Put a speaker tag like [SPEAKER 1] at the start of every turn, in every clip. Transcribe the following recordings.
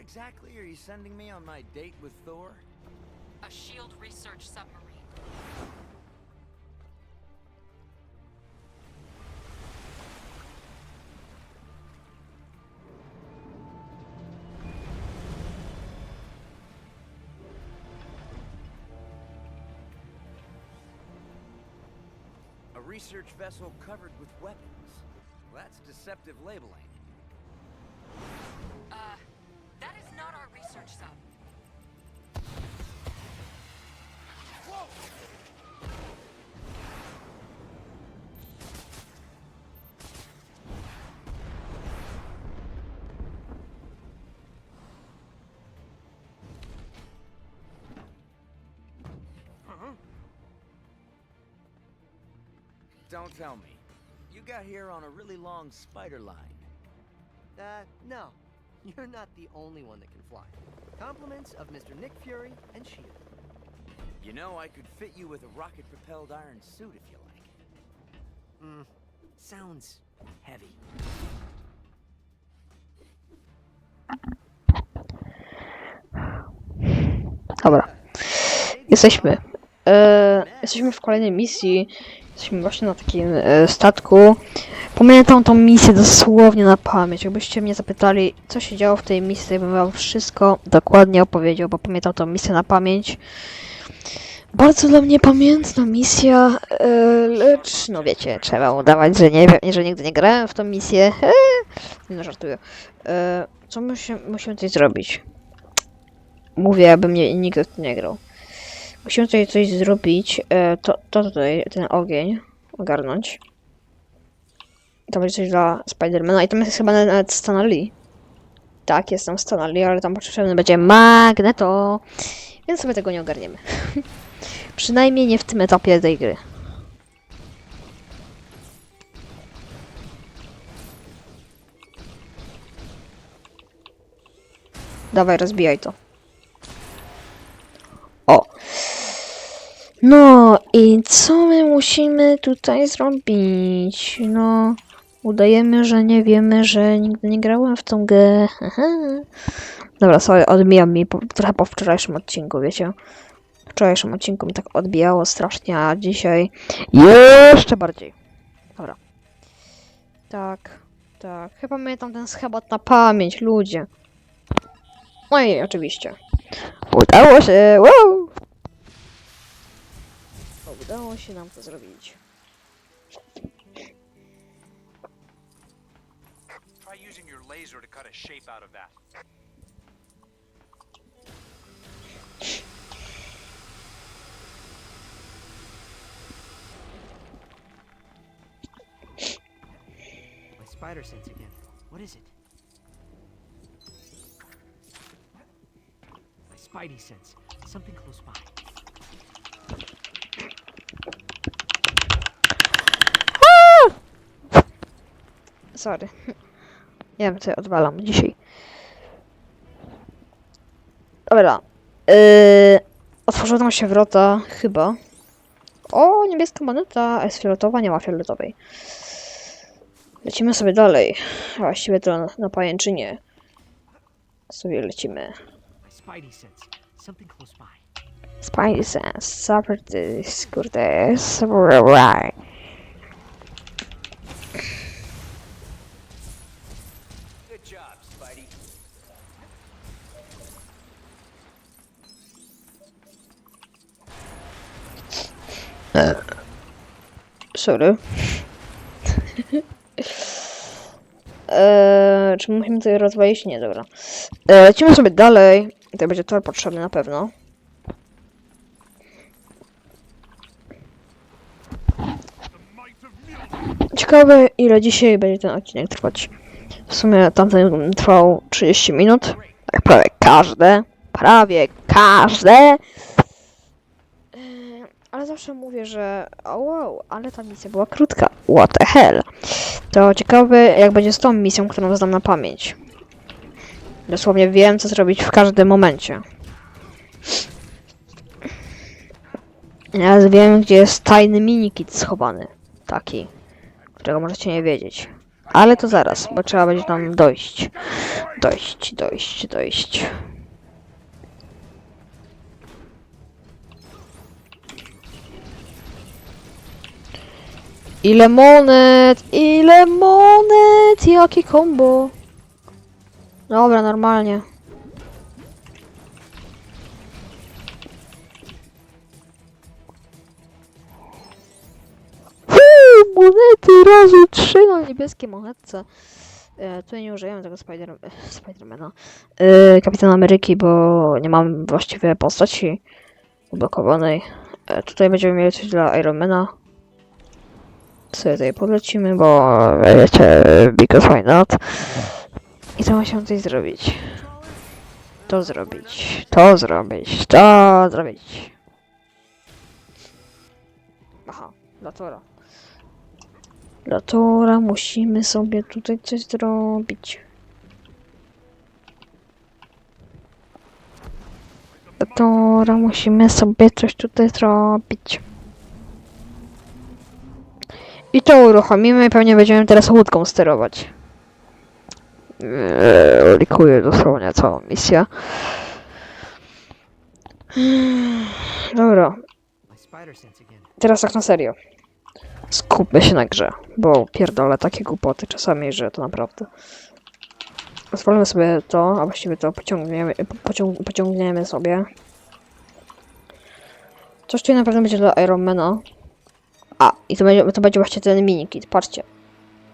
[SPEAKER 1] exactly are you sending me on my date with Thor?
[SPEAKER 2] A shield research submarine.
[SPEAKER 1] A research vessel covered with weapons. Well, that's deceptive labeling.
[SPEAKER 2] Our research sub.
[SPEAKER 1] Don't tell me. You got here on a really long spider line.
[SPEAKER 3] Uh, no. You're not the only one that can fly. Compliments of Mr. Nick Fury and S.H.I.E.L.D.
[SPEAKER 1] You know, I could fit you with a rocket-propelled iron suit if you like.
[SPEAKER 3] Hmm. Sounds heavy.
[SPEAKER 4] Dobra. Jesteśmy. E, jesteśmy w kolejnej misji. Jesteśmy właśnie na takim e, statku. Pamiętam tą misję dosłownie na pamięć. Jakbyście mnie zapytali, co się działo w tej misji, bym wam wszystko dokładnie opowiedział, bo pamiętam tą misję na pamięć. Bardzo dla mnie pamiętna misja, e, lecz no wiecie, trzeba udawać, że nie wiem, że nigdy nie grałem w tą misję. nie no, żartuję. E, co musi, musimy tutaj zrobić? Mówię, aby mnie nikt w to nie grał. Musimy tutaj coś zrobić. E, to, to tutaj, ten ogień ogarnąć. To będzie coś dla Spidermana. I tam jest chyba nawet Stan. Tak, jest tam Stan ale tam potrzebny będzie Magneto. Więc sobie tego nie ogarniemy. Przynajmniej nie w tym etapie tej gry. Dawaj, rozbijaj to. O. No i co my musimy tutaj zrobić? No, udajemy, że nie wiemy, że nigdy nie grałem w tą grę. Dobra, sorry, odbijam mi po, trochę po wczorajszym odcinku, wiecie? Wczorajszym odcinku mi tak odbijało strasznie, a dzisiaj jeszcze bardziej. Dobra. Tak, tak. Chyba pamiętam ten schemat na pamięć, ludzie. No i oczywiście. Udało się! Wow! Udało się nam to zrobić.
[SPEAKER 5] Laser to cut a shape out of that.
[SPEAKER 3] My spider sense again. What is it? My spidey sense. Something close by.
[SPEAKER 4] Sorry. Nie wiem, co ja odwalam dzisiaj. Dobra. Yy, otworzyły nam się wrota, chyba. O, niebieska moneta, jest fioletowa, nie ma fioletowej. Lecimy sobie dalej. Właściwie to na, na pajęczynie. Sobie lecimy.
[SPEAKER 3] My spidey sense.
[SPEAKER 4] Sense, super kurde, right. Sorry. Eee, czy musimy tutaj rozwalić? Nie, dobra. Eee, lecimy sobie dalej. Tutaj będzie tor potrzebny na pewno. Ciekawe, ile dzisiaj będzie ten odcinek trwać. W sumie tamten trwał 30 minut. Tak prawie każde. Prawie każde. Ale zawsze mówię, że o wow, ale ta misja była krótka. What the hell. To ciekawe, jak będzie z tą misją, którą znam na pamięć. Dosłownie wiem, co zrobić w każdym momencie. Ja wiem, gdzie jest tajny minikit schowany. Taki, którego możecie nie wiedzieć. Ale to zaraz, bo trzeba będzie tam dojść. Dojść, dojść, dojść. Ile monet! Ile monet! Jakie combo! Dobra, normalnie. Fuu, monety razy trzy na niebieskie monetce. E, tutaj nie użyjemy tego Spider Spidermana. E, Kapitan Ameryki, bo nie mam właściwie postaci ublokowanej. E, tutaj będziemy mieli coś dla Ironmana. Sobie tutaj podlecimy, bo wiecie, because why not. I co musimy tutaj zrobić? To zrobić, to zrobić, to zrobić. Aha, dla Tora. Dla Tora musimy sobie tutaj coś zrobić. Dla Tora musimy sobie coś tutaj zrobić. I to uruchomimy i pewnie będziemy teraz łódką sterować. Eee, likuję dosłownie całą misję. Dobra,
[SPEAKER 3] sense again.
[SPEAKER 4] teraz tak na serio. Skupmy się na grze, bo pierdolę takie głupoty czasami, że to naprawdę. Zwolmy sobie to, a właściwie to pociągniemy, pociąg, pociągniemy sobie. Coś tu na pewno będzie dla Ironmana. A, i to będzie, to będzie właśnie ten minikit, patrzcie.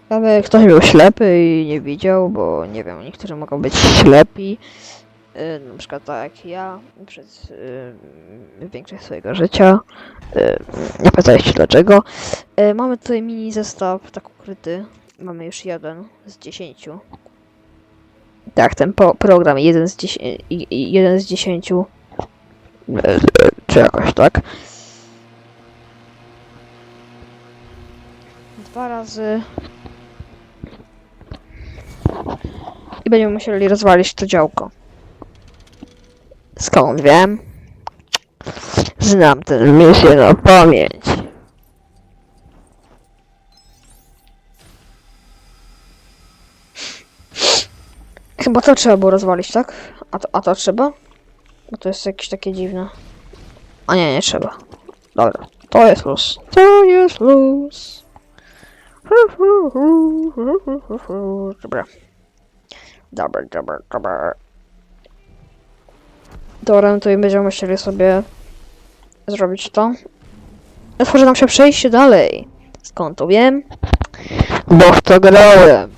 [SPEAKER 4] Aby ktoś był ślepy i nie widział, bo nie wiem, niektórzy mogą być ślepi. Yy, na przykład tak jak ja przez yy, większość swojego życia. Yy, nie pytajcie dlaczego. Yy, mamy tutaj mini zestaw tak ukryty. Mamy już jeden z dziesięciu. Tak, ten po program jeden z, dziesię- jeden z dziesięciu. Yy, czy jakoś tak. Dwa I będziemy musieli rozwalić to działko. Skąd wiem? Znam tę misję na pamięć. Chyba to trzeba było rozwalić, tak? A to, a to trzeba? Bo to jest jakieś takie dziwne. A nie, nie trzeba. Dobra, to jest luz. To jest luz. Dobra. Dobra, dobra, dobra. Dobra, no to i będziemy musieli sobie zrobić to. Otworzy nam się przejście dalej. Skąd to wiem? Bo w to grałem.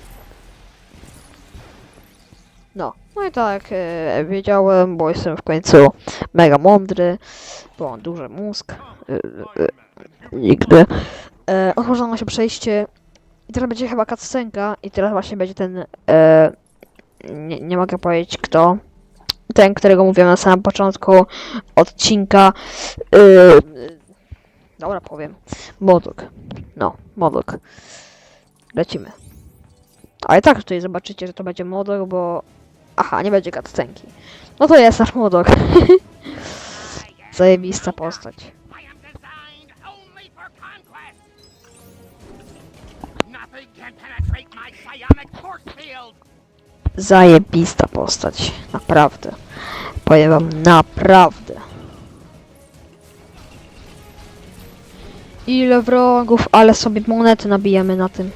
[SPEAKER 4] No, no i tak, e, wiedziałem, bo jestem w końcu mega mądry, bo mam duży mózg. E, e, nigdy. E, otworzy nam się przejście i teraz będzie chyba cutscenka i teraz właśnie będzie ten, e, nie, nie mogę powiedzieć kto, ten, którego mówiłem na samym początku odcinka. Yy, dobra, powiem. Modok. No, Modok. Lecimy. Ale tak tutaj zobaczycie, że to będzie Modok, bo... Aha, nie będzie cutscenki. No to jest nasz Modok. Zajebista postać. Zajebista postać. Naprawdę. Powiem wam, naprawdę. Ile wrogów, ale sobie monety nabijamy na tym.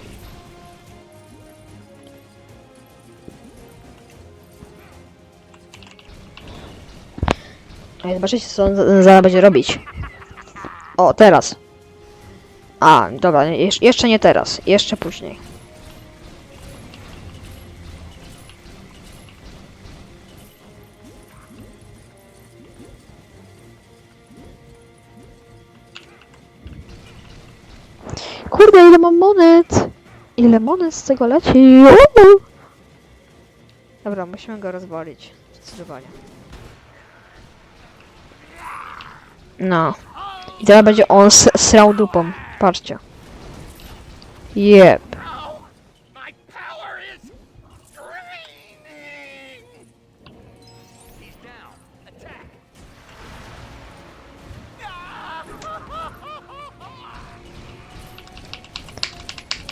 [SPEAKER 4] Ej, Zobaczycie co on za- zaraz będzie robić. O, teraz. A, dobra, jeszcze nie teraz, jeszcze później. Kurde, ile mam monet! Ile monet z tego leci? Uuu. Dobra, musimy go rozwalić. Zdecydowanie. No. I teraz będzie on srał dupą. Patrzcie. Jep.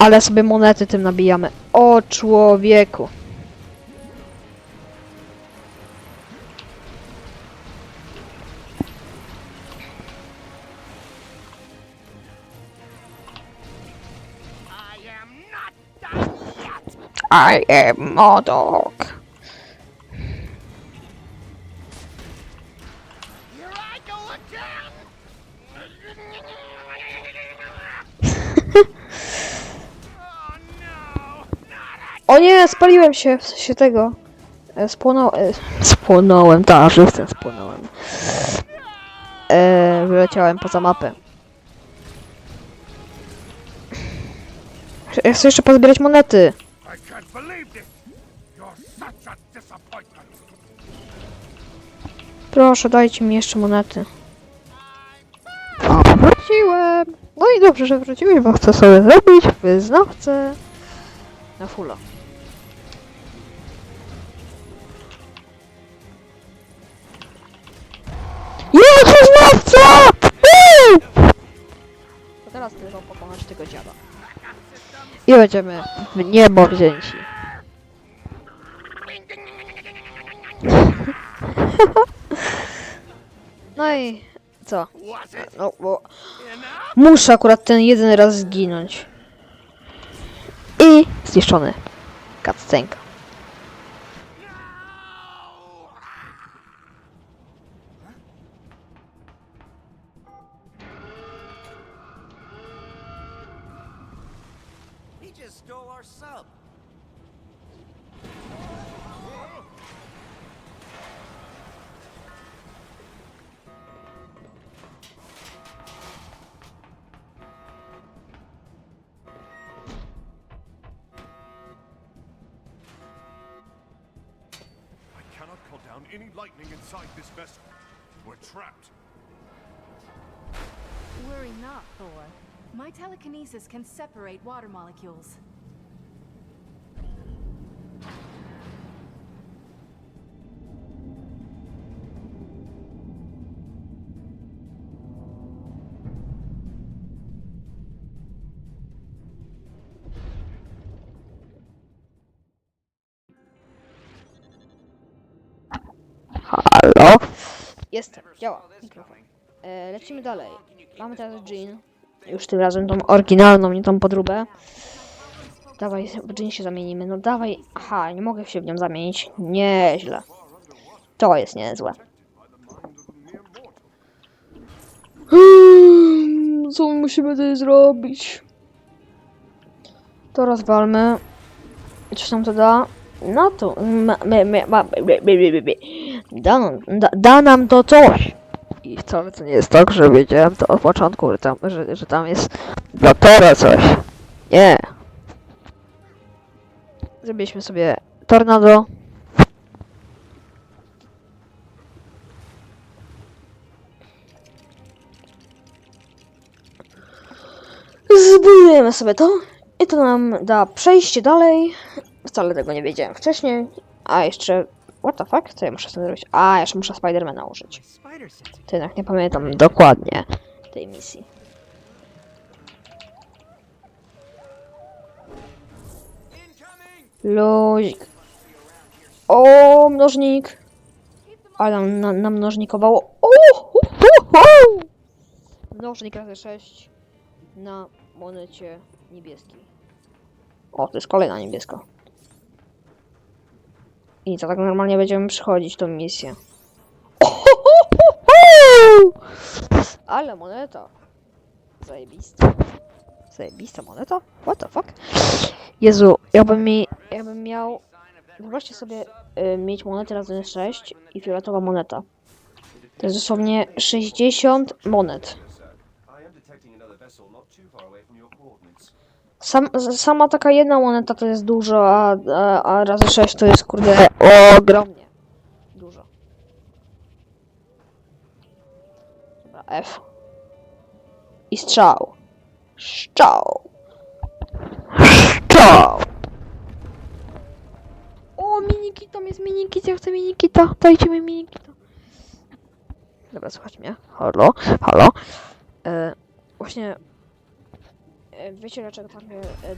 [SPEAKER 4] Ale sobie monety tym nabijamy. O człowieku. I am
[SPEAKER 6] not done yet. I am Modok.
[SPEAKER 4] O nie, spaliłem się, w sensie tego. E, Spłonąłem, e, spłonąłem, tak, żywcem spłonąłem. E, wyleciałem poza mapę. Ja chcę jeszcze pozbierać monety. Proszę, dajcie mi jeszcze monety. O, wróciłem! No i dobrze, że wróciłeś, bo chcę sobie zrobić wyznawcę na fulla. Wyznawca! Woo! To teraz tylko pokonać tego dziada. I będziemy w niebo wzięci. No i co? No, bo muszę akurat ten jeden raz zginąć. I zniszczony. Cutscenka.
[SPEAKER 7] Lightning inside this vessel. We're trapped.
[SPEAKER 8] Worry not, Thor. My telekinesis can separate water molecules.
[SPEAKER 4] Jestem, działa mikrofon. E, lecimy dalej. Mamy teraz Jean. Już tym razem tą oryginalną, nie tą podróbę. Dawaj, w Jean się zamienimy. No dawaj. Aha, nie mogę się w nią zamienić. Nieźle. To jest niezłe. Hmm, Co musimy tutaj zrobić? To rozwalmy. Coś nam to da? No to. Ma, ma, ma, ma, ma, ma, ma, da, nam- da, da nam to coś. I wcale to nie jest tak, że wiedziałem to od początku, że tam, że, że tam jest Tora coś. Nie. Zrobiliśmy sobie tornado. Zbudujemy sobie to i to nam da przejście dalej. Wcale tego nie wiedziałem wcześniej. A jeszcze What the fuck? Co ja muszę tym zrobić? A, jeszcze muszę Spidermana użyć. To jednak nie pamiętam dokładnie tej misji. Luzik. O, mnożnik. Ale nam, na, nam mnożnikowało. O, hu, hu, hu. Mnożnik razy 6 na monecie niebieskiej. O, to jest kolejna niebieska. I to tak normalnie będziemy przychodzić tą misję. Ale moneta. Zajebista. Zajebista moneta? What the fuck? Jezu, jakbym mi, jakbym miał... Wyobraźcie sobie y, mieć monetę razy 6 i fioletowa moneta. To jest dosłownie 60 monet.
[SPEAKER 7] I am detecting another vessel not too far away from your coordinates.
[SPEAKER 4] Sam, sama taka jedna moneta to jest dużo, a, a, a razy 6 to jest kurde ogromnie. Dużo. Dobra, F. I strzał. Strzał. Strzał. O, miniki, tam jest minikit, ja chcę minikita. Dajcie mi minikita. Dobra, słuchajcie mnie. Halo, halo. E, właśnie E, Wiecie dlaczego tak e,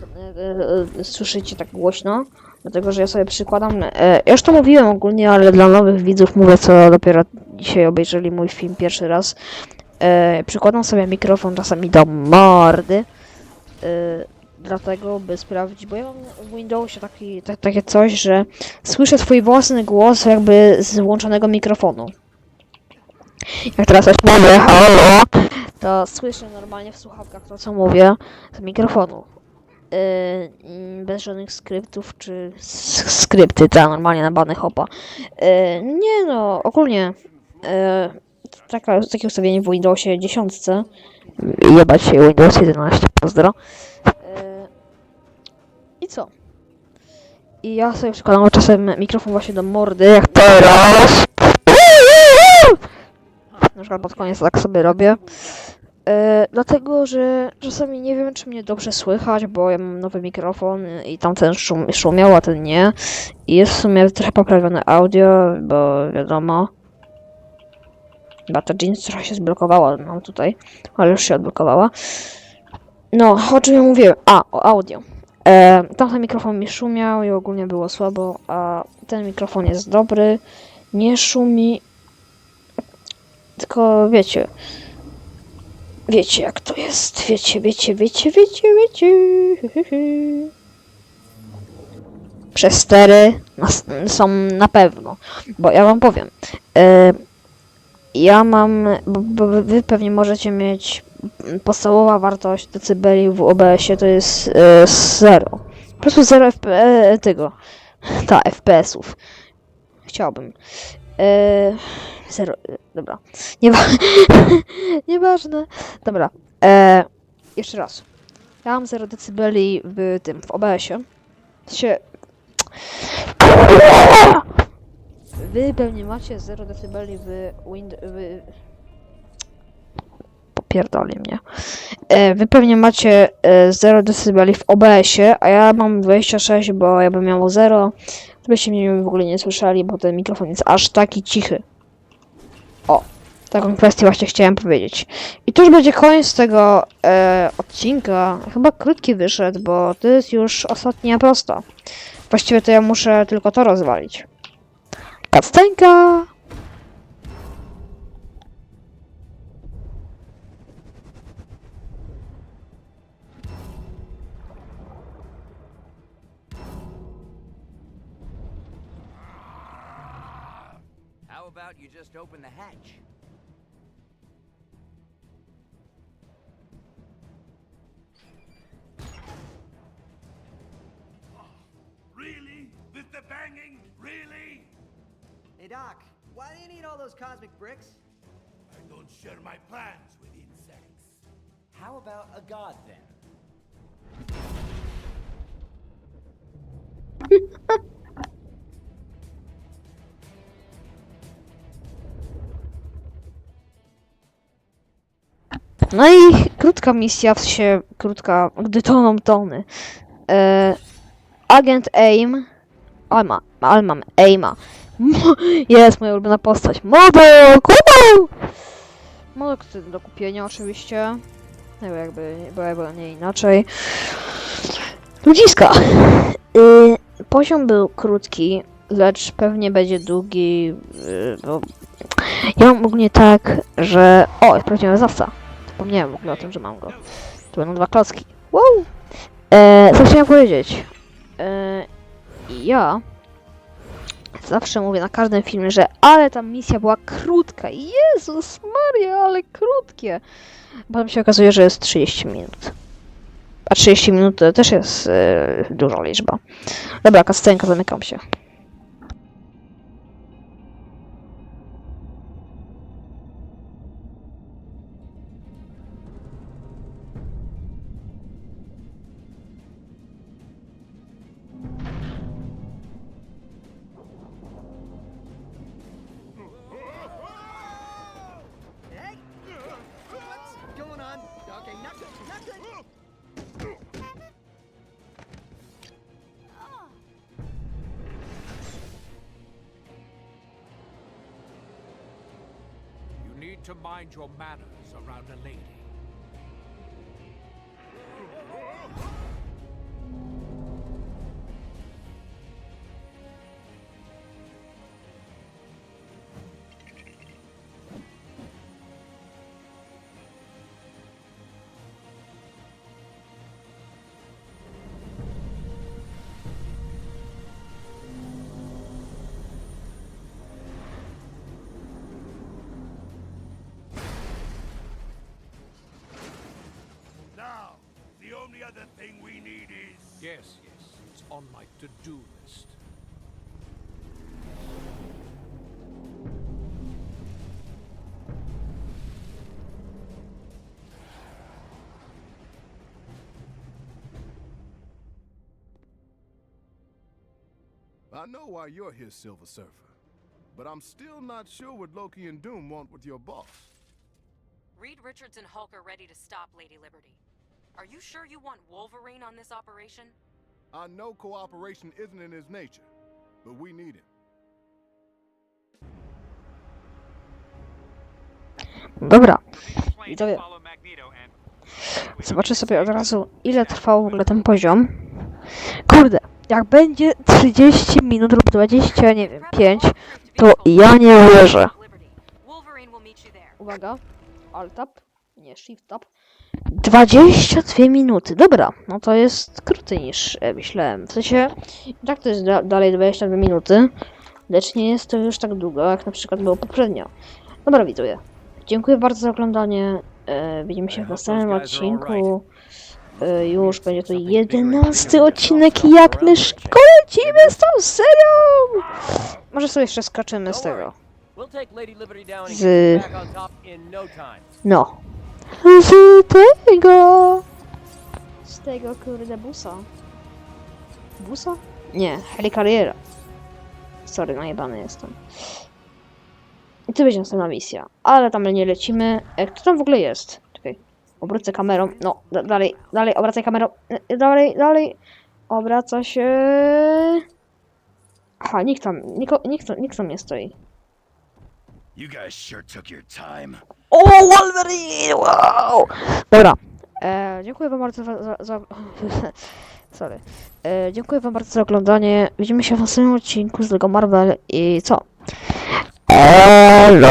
[SPEAKER 4] e, e, słyszycie tak głośno? Dlatego, że ja sobie przykładam. E, ja już to mówiłem ogólnie, ale dla nowych widzów mówię, co dopiero dzisiaj obejrzeli mój film pierwszy raz. E, przykładam sobie mikrofon czasami do mordy. E, dlatego, by sprawdzić, bo ja mam w Windowsie taki, ta, takie coś, że słyszę swój własny głos jakby z włączonego mikrofonu. Jak teraz coś mówię, halo, to słyszę normalnie w słuchawkach to, co mówię z mikrofonu. Yy, bez żadnych skryptów czy skrypty, ta normalnie na bany hopa. Yy, nie no, ogólnie yy, taka, takie ustawienie w Windowsie 10. Jebać się Windows 11, pozdro. Yy, I co? I ja sobie przykładam czasem mikrofon właśnie do mordy, jak teraz. Na przykład pod koniec tak sobie robię. E, dlatego, że czasami nie wiem, czy mnie dobrze słychać, bo ja mam nowy mikrofon i tamten szum, szumiał, a ten nie. I jest w sumie trochę poprawione audio, bo wiadomo. Chyba ta jeans trochę się zblokowała nam tutaj, ale już się odblokowała. No, o czym ja mówiłem? A, o audio. E, tamten mikrofon mi szumiał i ogólnie było słabo, a ten mikrofon jest dobry, nie szumi. Tylko wiecie, Wiecie jak to jest, wiecie, wiecie, wiecie, wiecie, wiecie. Przez stery są na pewno, bo ja wam powiem. E, ja mam, bo, wy- pewnie możecie mieć podstawowa wartość decybeli w OBS-ie to jest e, 0. Po prostu 0 FP, e, tego, ta, FPS-ów. Chciałbym. E, 0, dobra. Nie, Nieważne. Dobra. E, jeszcze raz. Ja mam 0 decybeli w tym, w OBS-ie. Się... Wy pewnie macie 0 decybeli w Wind... w... Popierdoli mnie. E, wy pewnie macie e, 0 decybeli w OBS-ie, a ja mam 26, bo ja bym miał 0. To byście mnie w ogóle nie słyszeli, bo ten mikrofon jest aż taki cichy. Taką kwestię właśnie chciałem powiedzieć. I to już będzie koniec tego e, odcinka. Chyba krótki wyszedł, bo to jest już ostatnia prosta. Właściwie to ja muszę tylko to rozwalić. Kactenka!
[SPEAKER 1] How about you just open the hatch?
[SPEAKER 6] Really? With the banging? Really?
[SPEAKER 3] Hey, Doc, why do you need all those cosmic bricks?
[SPEAKER 6] I don't share my plans with insects.
[SPEAKER 1] How about a god then?
[SPEAKER 4] No i krótka misja, w sensie krótka, gdy toną tony. E, agent AIM. Alma, Alma, Aima. Jest moja ulubiona postać. Woo! Modok to do kupienia oczywiście. No jakby, jakby nie inaczej. Ludziska. Y, poziom był krótki, lecz pewnie będzie długi, y, bo ja mam ogólnie tak, że... O, jest prawdziwa zawca. Zapomniałem w ogóle o tym, że mam go. Tu będą dwa klocki. Wow! E, co chciałem powiedzieć? E, ja zawsze mówię na każdym filmie, że ale ta misja była krótka. Jezus Maria, ale krótkie. Potem się okazuje, że jest 30 minut. A 30 minut to też jest e, duża liczba. Dobra, kastenka, zamykam się.
[SPEAKER 7] Manners around a lady. Yes, yes, it's on my to-do list.
[SPEAKER 9] I know why you're here, Silver Surfer. But I'm still not sure what Loki and Doom want with your boss.
[SPEAKER 2] Reed Richards and Hulk are ready to stop Lady Liberty. Are you sure you want Wolverine on this operation?
[SPEAKER 9] I know cooperation isn't in his nature, but we need him.
[SPEAKER 4] Dobra, Widzowie. zobaczę sobie od razu, ile trwał w ogóle ten poziom. Kurde, jak będzie 30 minut lub 20, nie wiem, 5, to ja nie wierzę. Uwaga, alt tab, nie shift tab. 22 minuty, dobra, no to jest krócej niż e, myślałem. W sensie, i tak to jest da dalej 22 minuty, lecz nie jest to już tak długo, jak na przykład było poprzednio. Dobra, widzowie, dziękuję bardzo za oglądanie, e, widzimy się w następnym odcinku. E, już będzie to 11 odcinek, jak my szybko lecimy z tą serią! Może sobie jeszcze skaczymy z tego. Z-.
[SPEAKER 1] No.
[SPEAKER 4] Z tego. Z tego kurde busa. Busa? Nie, helikariera. Sorry, najebany jestem. I to będzie następna misja. Ale tam nie lecimy. E, kto tam w ogóle jest? Czekaj. Obrócę kamerą. No, da dalej, dalej, obracaj kamerą. E, Dalej, dalej. Obraca się. Aha, nikt tam, niko, nikt, nikt tam nie stoi.
[SPEAKER 6] You guys sure took your time.
[SPEAKER 4] O, Wolverine! Wow! Dobra. E, dziękuję wam bardzo za... za, za sorry. E, dziękuję wam bardzo za oglądanie. Widzimy się w następnym odcinku z LEGO Marvel i co? Hello!